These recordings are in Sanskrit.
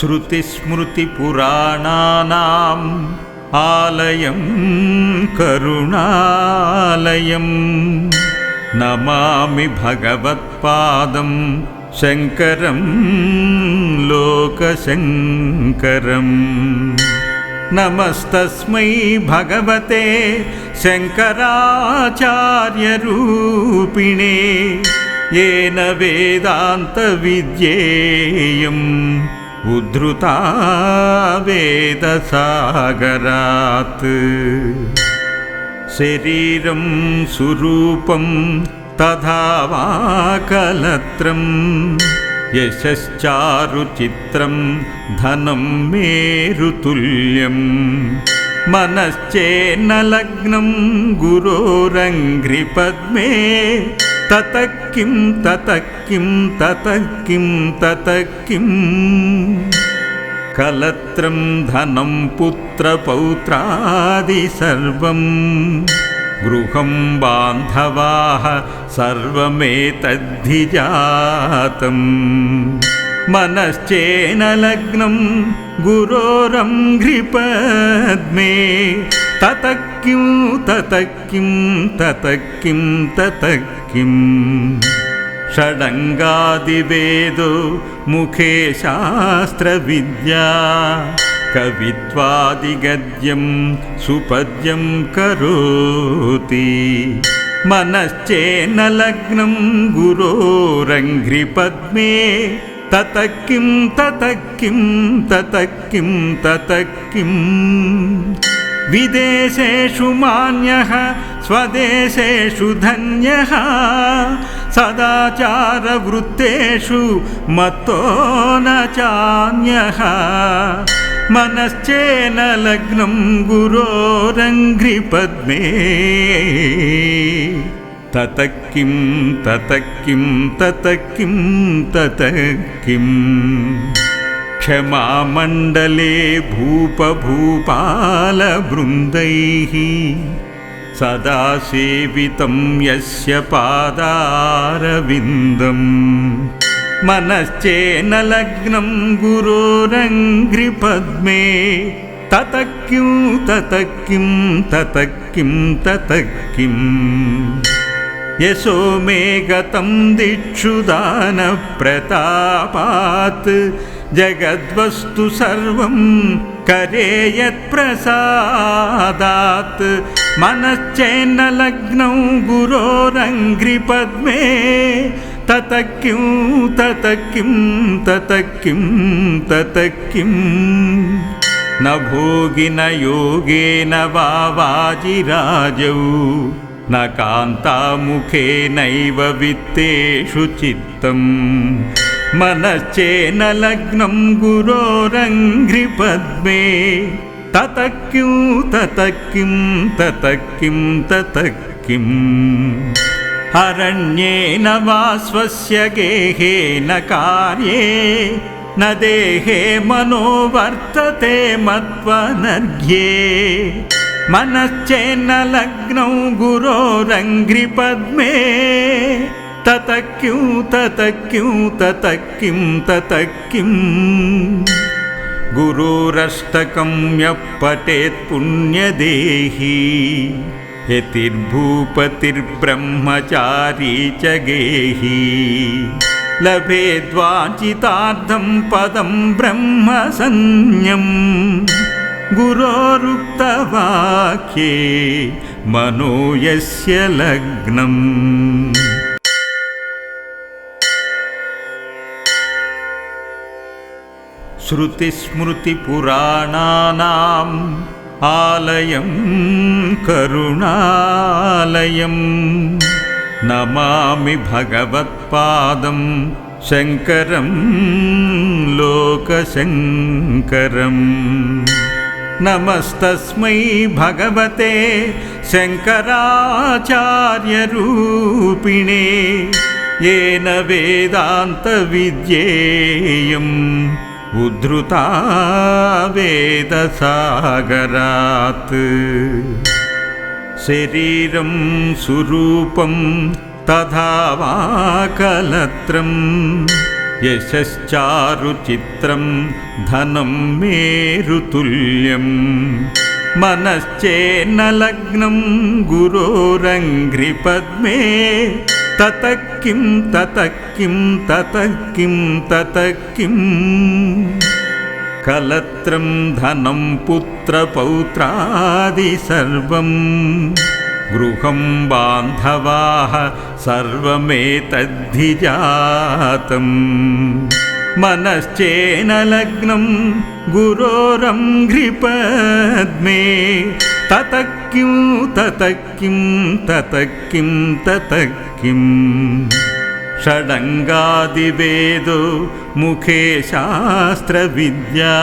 श्रुतिस्मृतिपुराणानाम् आलयं करुणालयं नमामि भगवत्पादं शङ्करं लोकशङ्करम् नमस्तस्मै भगवते शङ्कराचार्यरूपिणे येन वेदान्तविद्येयम् उद्धृता वेदसागरात् शरीरं सुरूपं तथा वा कलत्रम् यशश्चारुचित्रं धनं मेरुतुल्यं मनश्चेन्न लग्नं गुरोरङ्घ्रिपद्मे ततः किं ततः किं ततः किं ततः किम् कलत्रं धनं पुत्रपौत्रादि सर्वम् गृहं बान्धवाः सर्वमेतद्धिजातम् मनश्चेन लग्नं गुरोरं घ्रिपद्मे ततः किं ततः किं ततः किं ततः किम् षडङ्गादिवेदो मुखे शास्त्रविद्या कवित्वादिगद्यं सुपद्यं करोति मनश्चेन्न लग्नं गुरोरङ्घ्रिपद्मे विदेशेषु मान्यः स्वदेशेषु धन्यः सदाचारवृत्तेषु मत्तो न चान्यः। मनश्चेन लग्नं गुरोरङ्घ्रिपद्मे ततः किं ततः किं ततः किं ततः किम् क्षमामण्डले भूपभूपालवृन्दैः सदा सेवितं यस्य पादारविन्दम्। मनश्चेन लग्नं गुरोरङ्घ्रिपद्मे ततः किं ततः किं ततः किं ततः किम् यशो मे गतं दिक्षु दानप्रतापात् जगद्वस्तु सर्वं करे यत्प्रसादात् मनश्चेन्न लग्नौ गुरोरङ्घ्रिपद्मे ततः किं ततः किं ततः किं ततः किम् न भोगिन योगेन वा वाजिराजौ न कान्तामुखेनैव वित्तेषु चित्तम् मनश्चेन लग्नं गुरोरङ्घ्रिपद्मे। ततः किं ततः किं ततः किं ततः किम् अरण्येन वा स्वस्य गेहेन कार्ये न देहे मनो वर्तते मत्वनर्घ्ये मनश्चेन्न लग्नौ गुरोरङ्घ्रिपद्मे ततः किं ततः किं ततः किं ततः किम् गुरोरष्टकं यः पठेत् पुण्यदेही यतिर्भूपतिर्ब्रह्मचारी च गेही। लभेद्वाञ्चितार्थं पदं ब्रह्मसंज्ञम् गुरोरुक्तवाक्ये मनो यस्य लग्नम् श्रुतिस्मृतिपुराणानाम् आलयं करुणालयं नमामि भगवत्पादं शङ्करं लोकशङ्करम्। नमस्तस्मै भगवते शङ्कराचार्यरूपिणे येन वेदान्तविद्येयम् उद्धृता वेदसागरात् शरीरं सुरूपं तथा वा कलत्रम् यशश्चारुचित्रं धनं मेरुतुल्यम् मनश्चेन्न लग्नं गुरोरङ्घ्रिपद्मे ततः किं ततः किं ततः किं ततः किम् कलत्रं धनं पुत्रपौत्रादि सर्वम् गृहं बान्धवाः सर्वमेतद्धिजातम् मनश्चेन लग्नं गुरोरङ्घ्रिपद्मे ततः किं ततः किं ततः किं ततः किम्? षडङ्गादिवेदो मुखे शास्त्रविद्या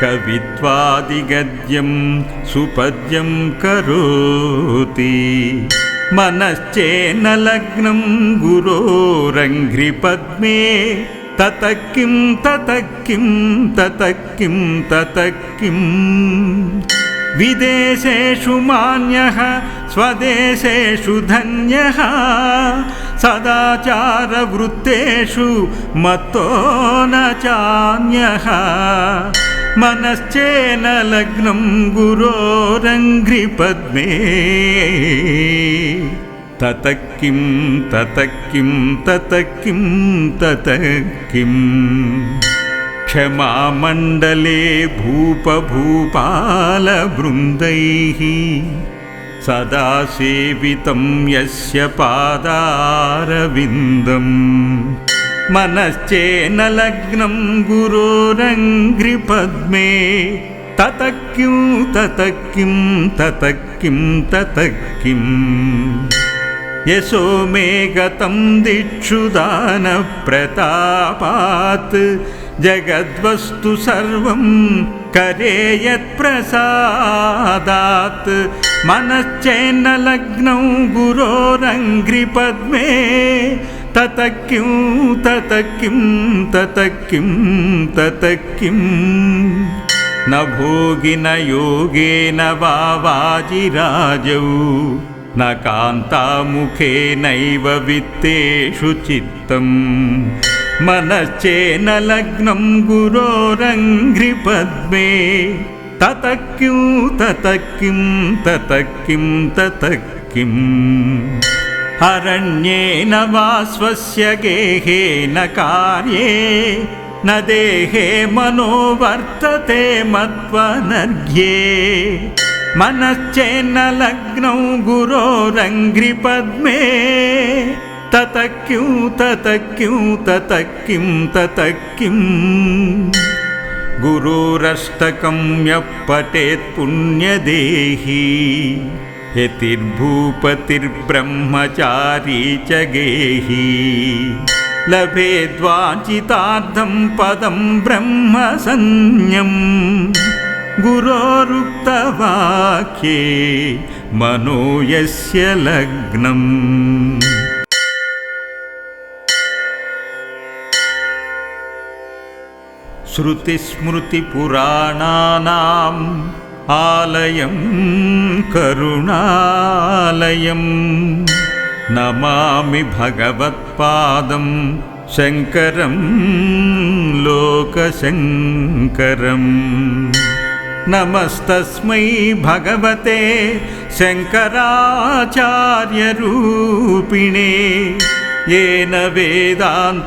कवित्वादिगद्यं सुपद्यं करोति। मनश्चेन्न लग्नं गुरोरङ्घ्रिपद्मे ततः किं ततः किं ततः किं ततः किम् विदेशेषु मान्यः स्वदेशेषु धन्यः सदाचारवृत्तेषु मत्तो न चान्यः। मनश्चेन लग्नं गुरोरङ्घ्रिपद्मे। ततः किं ततः किं ततः किं ततः किम् क्षमामण्डले भूपभूपालवृन्दैः सदा सेवितं यस्य पादारविन्दम्। मनश्चेन लग्नं गुरोरङ्घ्रिपद्मे ततः किं ततः किं ततः किं ततः किम् यशो मे गतं दिक्षु दानप्रतापात् जगद्वस्तु सर्वं करे यत्प्रसादात्। मनश्चेन्न लग्नौ गुरोरङ्घ्रिपद्मे ततः किं ततः किं ततः किं ततः किम् न भोगिन योगेन वा वाजिराजौ न कान्तामुखेनैव वित्तेषु चित्तम् मनश्चेन लग्नं गुरोरङ्घ्रिपद्मे ततः किं ततः किं ततः किं ततः किम् अरण्येन वा स्वस्य गेहेन कार्ये न देहे मनो वर्तते मत्वनर्घ्ये मनश्चेन्न लग्नौ गुरोरङ्घ्रिपद्मे ततः किं ततः किं ततः किं ततः किम् गुरोरष्टकं यः पठेत् पुण्यदेही यतिर्भूपतिर्ब्रह्मचारी च गेही। लभेद्वाञ्चितार्थं पदं ब्रह्मसंज्ञम् गुरोरुक्तवाक्ये मनो यस्य लग्नम् श्रुतिस्मृतिपुराणानाम् आलयं करुणालयं नमामि भगवत्पादं शङ्करं लोकशङ्करम्। नमस्तस्मै भगवते शङ्कराचार्यरूपिणे येन वेदान्तविद्येयम्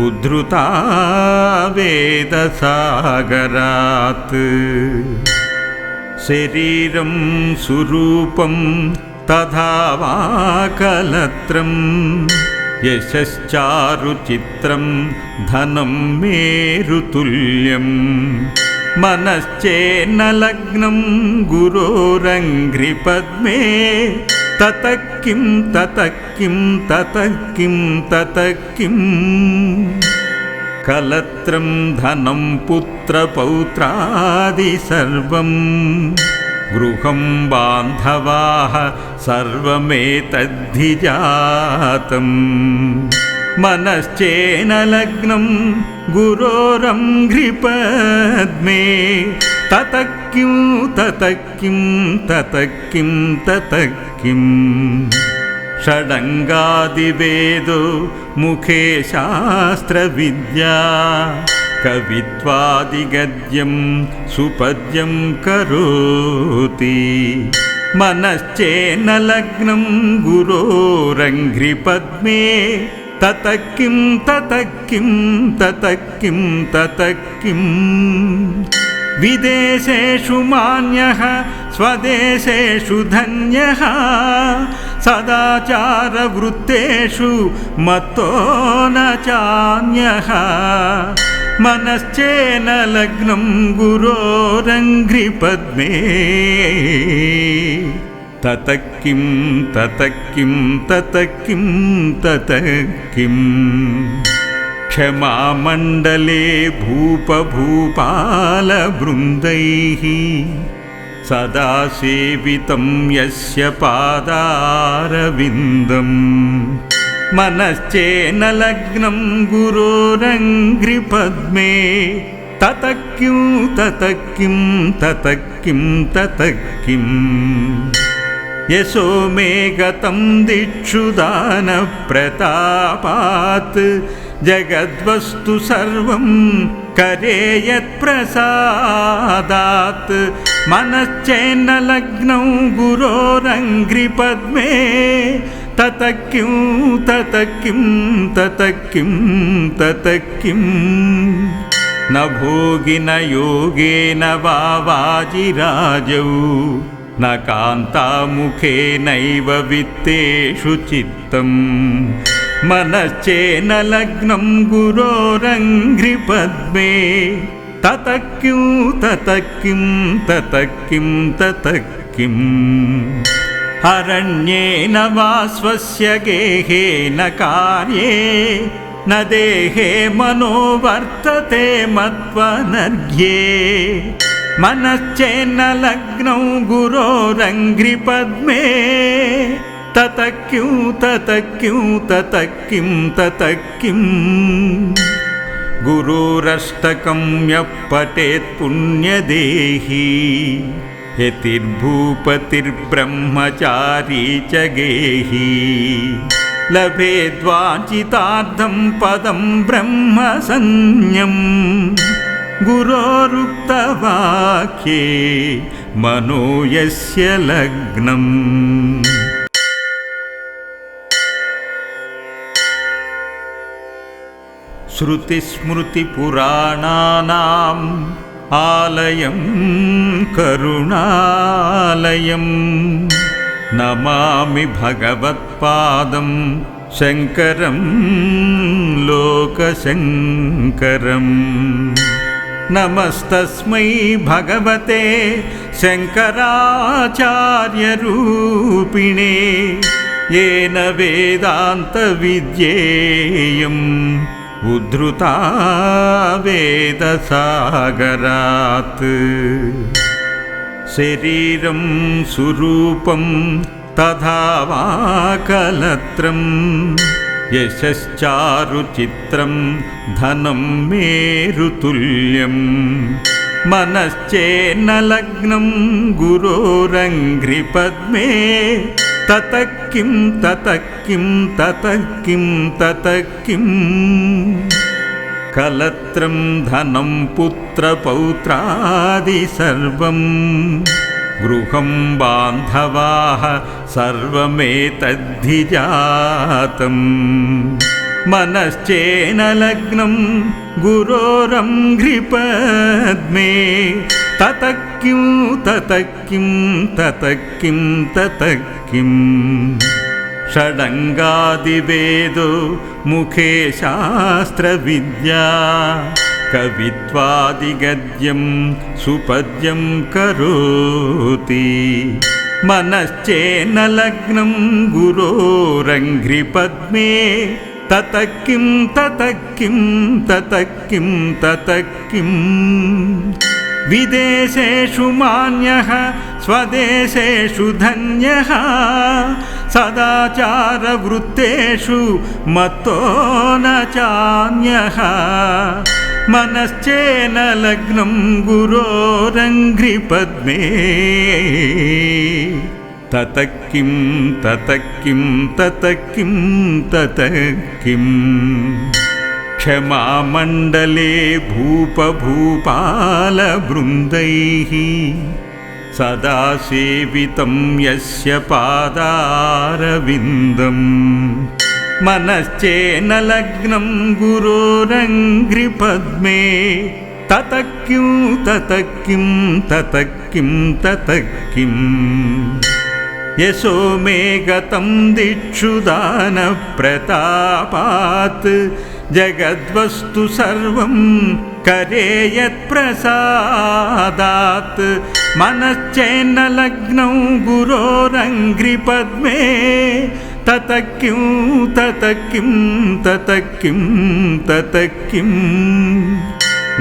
उद्धृता वेदसागरात् शरीरं सुरूपं तथा वा कलत्रम् यशश्चारुचित्रं धनं मेरुतुल्यम् मनश्चेन्न लग्नं गुरोरङ्घ्रिपद्मे ततः किं ततः किं ततः किं ततः किम् कलत्रं धनं पुत्रपौत्रादि सर्वम् गृहं बान्धवाः सर्वमेतद्धिजातम् मनश्चेन लग्नं गुरोरङ्घ्रिपद्मे ततः किं ततः किं ततः किं ततः किम् षडङ्गादिवेदो मुखे शास्त्रविद्या कवित्वादिगद्यं सुपद्यं करोति मनश्चेन्न लग्नं गुरोरङ्घ्रिपद्मे ततः किं ततः किं ततः किं ततः किम् विदेशेषु मान्यः स्वदेशेषु धन्यः। सदाचारवृत्तेषु मत्तो न चान्यः। मनश्चेन लग्नं गुरोरङ्घ्रिपद्मे ततः किं ततः किं ततः किं ततः किम् क्षमामण्डले भूपभूपालवृन्दैः सदा सेवितं यस्य पादारविन्दम् मनश्चेन लग्नं गुरोरङ्घ्रिपद्मे ततः किं ततः किं ततः किं ततः किम् यशो मे गतं दिक्षु दानप्रतापात्। जगद्वस्तु सर्वं करे यत्प्रसादात्। मनश्चेन्न लग्नौ गुरोरङ्घ्रिपद्मे। ततः किं ततः किं ततः किं ततः किम् न भोगिन योगेन वा वाजिराजौ न कान्तामुखेनैव वित्तेषु चित्तम् मनश्चेन लग्नं गुरोरङ्घ्रिपद्मे। ततः किं ततः किं ततः किं ततः किम् अरण्येन वा स्वस्य गेहेन कार्ये न देहे मनो वर्तते मत्वनर्घ्ये मनश्चेन्न लग्नौ गुरोरङ्घ्रिपद्मे ततः किं ततः किं ततः किं ततः किम् गुरोरष्टकं यः पठेत् पुण्यदेही। यतिर्भूपतिर्ब्रह्मचारी च गेही। लभेद्वाचितार्थं पदं ब्रह्मसंज्ञम् गुरोरुक्तवाक्ये मनो यस्य लग्नम्। श्रुतिस्मृतिपुराणानाम् आलयं करुणालयं नमामि भगवत्पादं शङ्करं लोकशङ्करम् नमस्तस्मै भगवते शङ्कराचार्यरूपिणे येन वेदान्तविद्येयम् उद्धृता वेदसागरात् शरीरं सुरूपं तथा वा कलत्रं यशश्चारुचित्रं धनं मेरुतुल्यं मनश्चेन्न लग्नं गुरोरङ्घ्रिपद्मे ततः किं ततः किं ततः किं ततः किम् कलत्रं धनं पुत्रपौत्रादि सर्वं गृहं बान्धवाः सर्वमेतद्धिजातं मनश्चेन लग्नं गुरोरङ्घ्रिपद्मे ततः किं ततः किं ततः किं ततः किम् षडङ्गादिवेदो मुखे शास्त्रविद्या कवित्वादिगद्यं सुपद्यं करोति। मनश्चेन्न लग्नं गुरोरङ्घ्रिपद्मे ततः किं ततः किं ततः किं ततः किम् विदेशेषु मान्यः स्वदेशेषु धन्यः सदाचारवृत्तेषु मत्तो न चान्यः मनश्चेन लग्नं गुरोरङ्घ्रिपद्मे ततः किं ततः किं ततः किं ततः किम् क्षमामण्डले भूपभूपालवृन्दैः सदा सेवितं यस्य पादारविन्दम् मनश्चेन लग्नं गुरोरङ्घ्रिपद्मे। ततः किं ततः किं ततः किं ततः किम् यशो मे गतं दिक्षुदानप्रतापात् जगद्वस्तु सर्वं करे यत्प्रसादात्। मनश्चेन्न लग्नौ गुरोरङ्घ्रिपद्मे ततः किं ततः किं ततः किं ततः किम्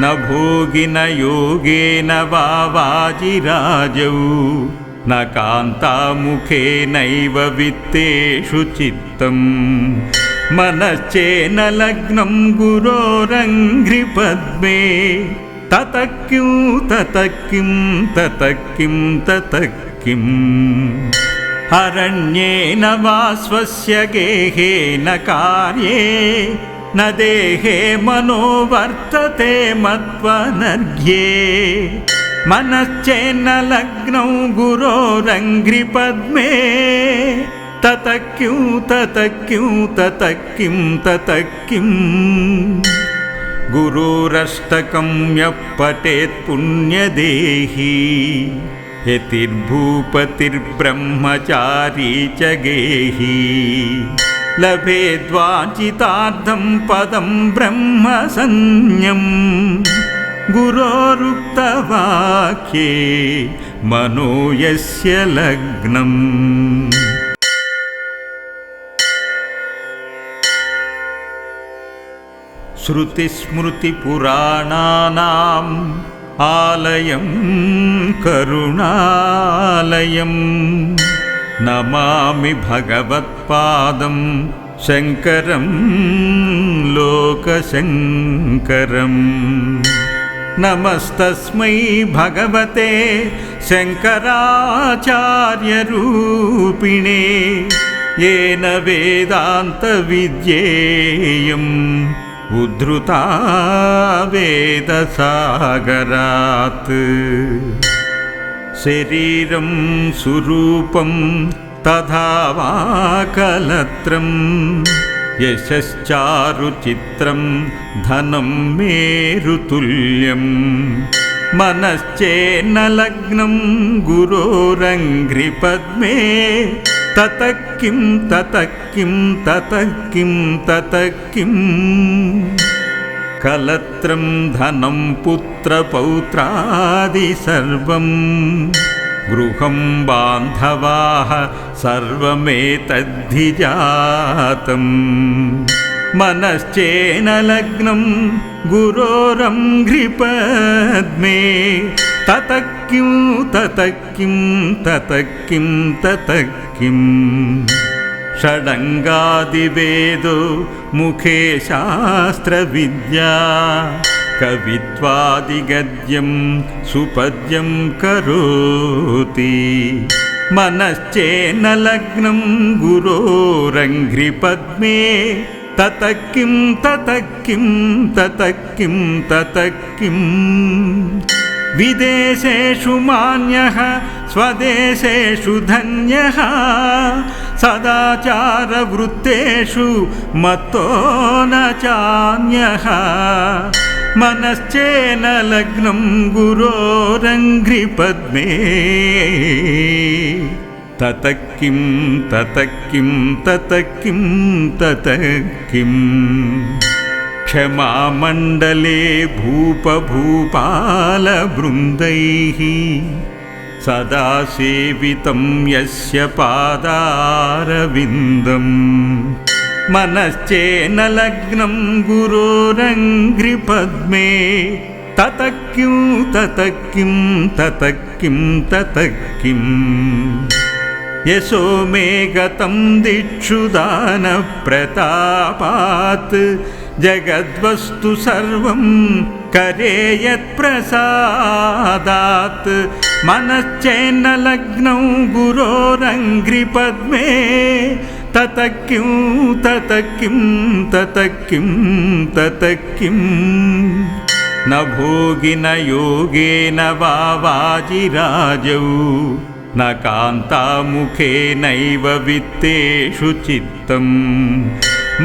न भोगिन योगेन वा वाजिराजौ न कान्तामुखेनैव वित्तेषु चित्तम् मनश्चेन अरण्येन वा स्वस्य गेहेन कार्ये न देहे मनो वर्तते मत्वनर्घ्ये मनश्चेन्न लग्नौ गुरोरङ्घ्रिपद्मे ततः किं ततः किं ततः किं ततः किम् गुरोरष्टकं यः पठेत् पुण्यदेही यतिर्भूपतिर्ब्रह्मचारी च गेही। लभेद्वाचितार्थं पदं ब्रह्मसंज्ञम्। गुरोरुक्तवाक्ये मनो यस्य लग्नम्। श्रुतिस्मृतिपुराणानाम् आलयं करुणालयं। नमामि भगवत्पादं शङ्करं लोकशङ्करम्। नमस्तस्मै भगवते शङ्कराचार्यरूपिणे येन वेदान्तविद्येयम् उद्धृता वेदसागरात् शरीरं सुरूपं तथा वा कलत्रं यशश्चारुचित्रं धनं मेरुतुल्यं मनश्चेन्न लग्नं गुरोरङ्घ्रिपद्मे ततः किं ततः किं ततः किं ततः किम् कलत्रं धनं पुत्रपौत्रादि सर्वं। गृहं बान्धवाः सर्वमेतद्धिजातम्। मनश्चेन लग्नं गुरोरं घ्रिपद्मे ततः किं ततः किं ततः किं ततः किम् षडङ्गादिवेदो मुखे शास्त्रविद्या कवित्वादिगद्यं सुपद्यं करोति मनश्चेन्न लग्नं गुरोरङ्घ्रिपद्मे ततः विदेशेषु मान्यः स्वदेशेषु धन्यः सदाचारवृत्तेषु मत्तो न चान्यः। मनश्चेन लग्नं गुरोरङ्घ्रिपद्मे। ततः किं ततः किं ततः किं ततः किम् क्षमामण्डले भूपभूपालवृन्दैः सदा सेवितं यस्य पादारविन्दम् मनश्चेन लग्नं गुरोरङ्घ्रिपद्मे ततः किं ततः किं ततः किं ततः किम् यशो मे गतं दिक्षुदानप्रतापात् जगद्वस्तु सर्वं करे यत्प्रसादात् मनश्चेन्न लग्नौ गुरोरङ्घ्रिपद्मे ततः किं ततः किं ततः किं ततः किम् न भोगिन योगेन वा वाजिराजौ न कान्तामुखेनैव वित्तेषु चित्तम्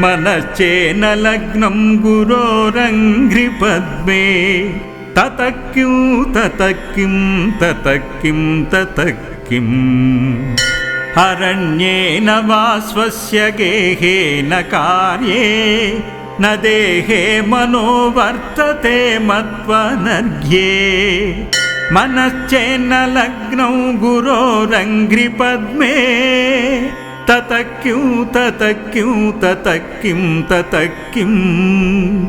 मनश्चेन लग्नं गुरोरङ्घ्रिपद्मे ततः किं ततः किं ततः किं ततः किम् अरण्येन वा स्वस्य गेहेन कार्ये न देहे मनो वर्तते मत्वनर्घ्ये मनश्चेन्न लग्नौ गुरोरङ्घ्रिपद्मे ततः किं ततः किं ततः किं ततः किम्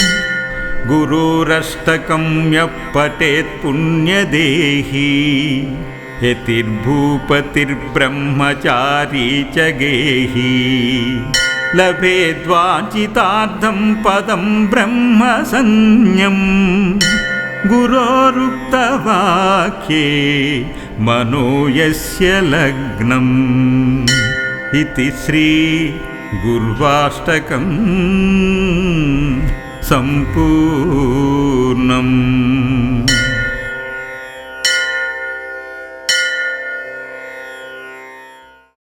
गुरोरष्टकं यः पठेत् पुण्यदेही यतिर्भूपतिर्ब्रह्मचारी च गेही। लभेद्वाचितार्थं पदं ब्रह्मसंज्ञम्। गुरोरुक्तवाक्ये मनो यस्य लग्नम् इति श्रीगुर्वाष्टकम् सम्पूर्णम्